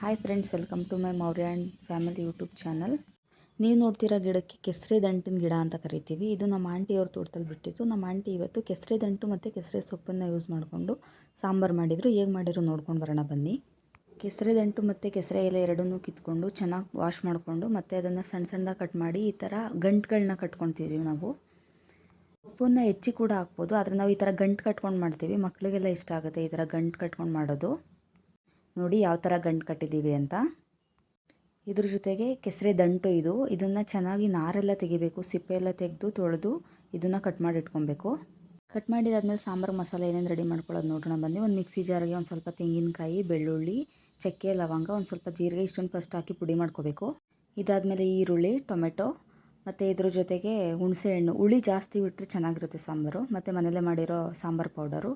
Hi friends welcome to my Maurya and family YouTube channel ನೀವು ನೋಡ್ತಿರೋ ಗಿಡಕ್ಕೆ ಕೆಸರೆ ದಂಟಿನ ಗಿಡ ಅಂತ ಕರಿತೀವಿ. ಇದು ನಮ್ಮ ಆಂಟಿಯವ್ರ ತೋಟದಲ್ಲಿ ಬಿಟ್ಟಿತ್ತು. ನಮ್ಮ ಆಂಟಿ ಇವತ್ತು ಕೆಸರೆ ದಂಟು ಮತ್ತು ಕೆಸರೆ ಸೊಪ್ಪನ್ನು ಯೂಸ್ ಮಾಡಿಕೊಂಡು ಸಾಂಬಾರು ಮಾಡಿದರು. ಹೇಗೆ ಮಾಡಿರೋ ನೋಡ್ಕೊಂಡು ಬರೋಣ ಬನ್ನಿ. ಕೆಸರೆ ದಂಟು ಮತ್ತು ಕೆಸರೆ ಎಲೆ ಎರಡನ್ನೂ ಕಿತ್ಕೊಂಡು ಚೆನ್ನಾಗಿ ವಾಶ್ ಮಾಡಿಕೊಂಡು ಮತ್ತು ಅದನ್ನು ಸಣ್ಣ ಸಣ್ಣದಾಗಿ ಕಟ್ ಮಾಡಿ ಈ ಥರ ಗಂಟುಗಳನ್ನ ಕಟ್ಕೊತಿದ್ದೀವಿ ನಾವು. ಸೊಪ್ಪನ್ನು ಹೆಚ್ಚಿ ಕೂಡ ಹಾಕ್ಬೋದು. ಆದರೆ ನಾವು ಈ ಥರ ಗಂಟು ಕಟ್ಕೊಂಡು ಮಾಡ್ತೀವಿ. ಮಕ್ಕಳಿಗೆಲ್ಲ ಇಷ್ಟ ಆಗುತ್ತೆ ಈ ಥರ ಗಂಟು ಕಟ್ಕೊಂಡು ಮಾಡೋದು. ನೋಡಿ ಯಾವ ಥರ ಗಂಟು ಕಟ್ಟಿದ್ದೀವಿ ಅಂತ. ಇದ್ರ ಜೊತೆಗೆ ಕೆಸರೆ ದಂಟು ಇದು. ಇದನ್ನು ಚೆನ್ನಾಗಿ ನಾರೆಲ್ಲ ತೆಗಿಬೇಕು, ಸಿಪ್ಪೆ ಎಲ್ಲ ತೆಗೆದು ತೊಳೆದು ಇದನ್ನು ಕಟ್ ಮಾಡಿ ಇಟ್ಕೊಬೇಕು. ಕಟ್ ಮಾಡಿದಾದ್ಮೇಲೆ ಸಾಂಬಾರು ಮಸಾಲೆ ಏನೇನು ರೆಡಿ ಮಾಡ್ಕೊಳ್ಳೋದು ನೋಡೋಣ. ಬನ್ನಿ, ಒಂದು ಮಿಕ್ಸಿ ಜಾರಿಗೆ ಒಂದು ಸ್ವಲ್ಪ ತೆಂಗಿನಕಾಯಿ, ಬೆಳ್ಳುಳ್ಳಿ, ಚಕ್ಕೆ, ಲವಂಗ, ಒಂದು ಸ್ವಲ್ಪ ಜೀರಿಗೆ ಇಷ್ಟೊಂದು ಫಸ್ಟ್ ಹಾಕಿ ಪುಡಿ ಮಾಡ್ಕೋಬೇಕು. ಇದಾದಮೇಲೆ ಈರುಳ್ಳಿ, ಟೊಮೆಟೊ, ಮತ್ತು ಇದ್ರ ಜೊತೆಗೆ ಹುಣಸೆಹಣ್ಣು ಹುಳಿ ಜಾಸ್ತಿ ಬಿಟ್ಟರೆ ಚೆನ್ನಾಗಿರುತ್ತೆ ಸಾಂಬಾರು. ಮತ್ತು ಮನೇಲೆ ಮಾಡಿರೋ ಸಾಂಬಾರು ಪೌಡರು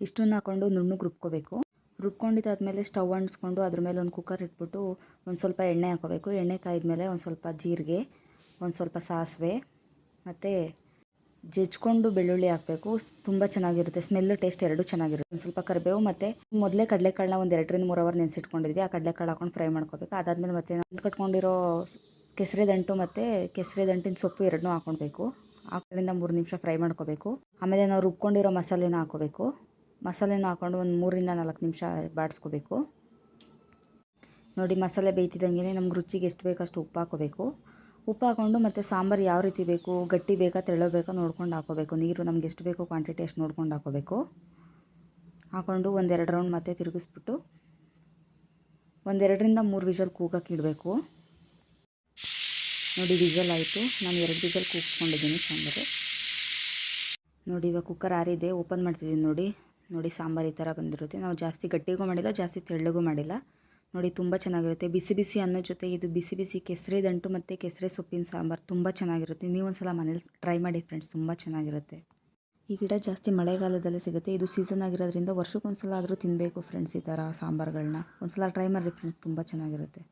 ಇಷ್ಟನ್ನು ಹಾಕ್ಕೊಂಡು ನುಣ್ಣಗೆ ರುಬ್ಕೋಬೇಕು. ರುಬ್ಕೊಂಡಿದ್ದಾದಮೇಲೆ ಸ್ಟವ್ ಅಂಟಿಸ್ಕೊಂಡು ಅದ್ರ ಮೇಲೆ ಒಂದು ಕುಕ್ಕರ್ ಇಟ್ಬಿಟ್ಟು ಒಂದು ಸ್ವಲ್ಪ ಎಣ್ಣೆ ಹಾಕೋಬೇಕು ಎಣ್ಣೆ ಕಾಯ್ದಮೇಲೆ ಒಂದು ಸ್ವಲ್ಪ ಜೀರಿಗೆ, ಒಂದು ಸ್ವಲ್ಪ ಸಾಸಿವೆ ಮತ್ತು ಜಜ್ಕೊಂಡು ಬೆಳ್ಳುಳ್ಳಿ ಹಾಕಬೇಕು. ತುಂಬ ಚೆನ್ನಾಗಿರುತ್ತೆ. ಸ್ಮೆಲ್ಲು, ಟೇಸ್ಟ್ ಎರಡೂ ಚೆನ್ನಾಗಿರುತ್ತೆ. ಒಂದು ಸ್ವಲ್ಪ ಕರಿಬೇವು ಮತ್ತು ಮೊದಲೇ ಕಡಲೆಕಾಳನ್ನ ಒಂದು ಎರಡರಿಂದ ಮೂರು ಅವರ್ ನೆನೆಸಿಟ್ಕೊಂಡಿದ್ವಿ. ಆ ಕಡಲೆಕಾಳು ಹಾಕೊಂಡು ಫ್ರೈ ಮಾಡ್ಕೋಬೇಕು. ಅದಾದಮೇಲೆ ಮತ್ತೆ ನಾವು ಕಟ್ಕೊಂಡಿರೋ ಕೆಸರೆ ದಂಟು ಮತ್ತು ಕೆಸರೆ ದಂಟಿನ ಸೊಪ್ಪು ಎರಡನ್ನೂ ಹಾಕೊಳ್ಬೇಕು ಆ ಕಡೆಯಿಂದ ಮೂರು ನಿಮಿಷ ಫ್ರೈ ಮಾಡ್ಕೋಬೇಕು. ಆಮೇಲೆ ನಾವು ರುಬ್ಕೊಂಡಿರೋ ಮಸಾಲೆನ ಹಾಕೋಬೇಕು ಮಸಾಲೆನ ಹಾಕ್ಕೊಂಡು ಒಂದು ಮೂರಿಂದ ನಾಲ್ಕು ನಿಮಿಷ ಬಾಡಿಸ್ಕೋಬೇಕು. ನೋಡಿ, ಮಸಾಲೆ ಬೇಯ್ತಿದ್ದಂಗೆ ನಮ್ಗೆ ರುಚಿಗೆ ಎಷ್ಟು ಬೇಕು ಅಷ್ಟು ಉಪ್ಪು ಹಾಕೋಬೇಕು. ಉಪ್ಪು ಹಾಕ್ಕೊಂಡು ಮತ್ತು ಸಾಂಬಾರು ಯಾವ ರೀತಿ ಬೇಕು, ಗಟ್ಟಿ ಬೇಕಾ, ತೆಳ್ಳೋ ಬೇಕಾ ನೋಡ್ಕೊಂಡು ಹಾಕೋಬೇಕು. ನೀರು ನಮ್ಗೆ ಎಷ್ಟು ಬೇಕೋ ಕ್ವಾಂಟಿಟಿ ಅಷ್ಟು ನೋಡ್ಕೊಂಡು ಹಾಕೋಬೇಕು. ಹಾಕ್ಕೊಂಡು ಒಂದೆರಡು ರೌಂಡ್ ಮತ್ತೆ ತಿರುಗಿಸ್ಬಿಟ್ಟು ಒಂದೆರಡರಿಂದ ಮೂರು ವಿಜಲ್ ಕೂಗಕ್ಕೆ ಇಡಬೇಕು. ನೋಡಿ, ವಿಷಲ್ ಆಯಿತು. ನಾನು ಎರಡು ವಿಜಲ್ ಕೂಗಿಸ್ಕೊಂಡಿದ್ದೀನಿ ಸಾಂಬಾರು. ನೋಡಿ, ಇವಾಗ ಕುಕ್ಕರ್ ಆರಿದೆ. ಓಪನ್ ಮಾಡ್ತಿದ್ದೀನಿ ನೋಡಿ. ನೋಡಿ ಸಾಂಬಾರು ಈ ಥರ ಬಂದಿರುತ್ತೆ. ನಾವು ಜಾಸ್ತಿ ಗಟ್ಟಿಗೂ ಮಾಡಿಲ್ಲ, ಜಾಸ್ತಿ ತೆಳ್ಳಗೂ ಮಾಡಿಲ್ಲ. ನೋಡಿ ತುಂಬ ಚೆನ್ನಾಗಿರುತ್ತೆ. ಬಿಸಿ ಬಿಸಿ ಅನ್ನೋ ಜೊತೆ ಇದು ಬಿಸಿ ಬಿಸಿ ಕೆಸರೆ ದಂಟು ಮತ್ತು ಕೆಸರೆ ಸೊಪ್ಪಿನ ಸಾಂಬಾರು ತುಂಬ ಚೆನ್ನಾಗಿರುತ್ತೆ. ನೀವು ಒಂದು ಸಲ ಮನೇಲಿ ಟ್ರೈ ಮಾಡಿ ಫ್ರೆಂಡ್ಸ್ ತುಂಬ ಚೆನ್ನಾಗಿರುತ್ತೆ. ಈ ಗಿಡ ಜಾಸ್ತಿ ಮಳೆಗಾಲದಲ್ಲೇ ಸಿಗುತ್ತೆ. ಇದು ಸೀಸನ್ ಆಗಿರೋದ್ರಿಂದ ವರ್ಷಕ್ಕೊಂದ್ಸಲ ಆದರೂ ತಿನ್ನಬೇಕು ಫ್ರೆಂಡ್ಸ್ ಈ ಥರ ಸಾಂಬಾರುಗಳನ್ನ. ಒಂದು ಸಲ ಟ್ರೈ ಮಾಡಿ ಫ್ರೆಂಡ್ಸ್ ತುಂಬ ಚೆನ್ನಾಗಿರುತ್ತೆ.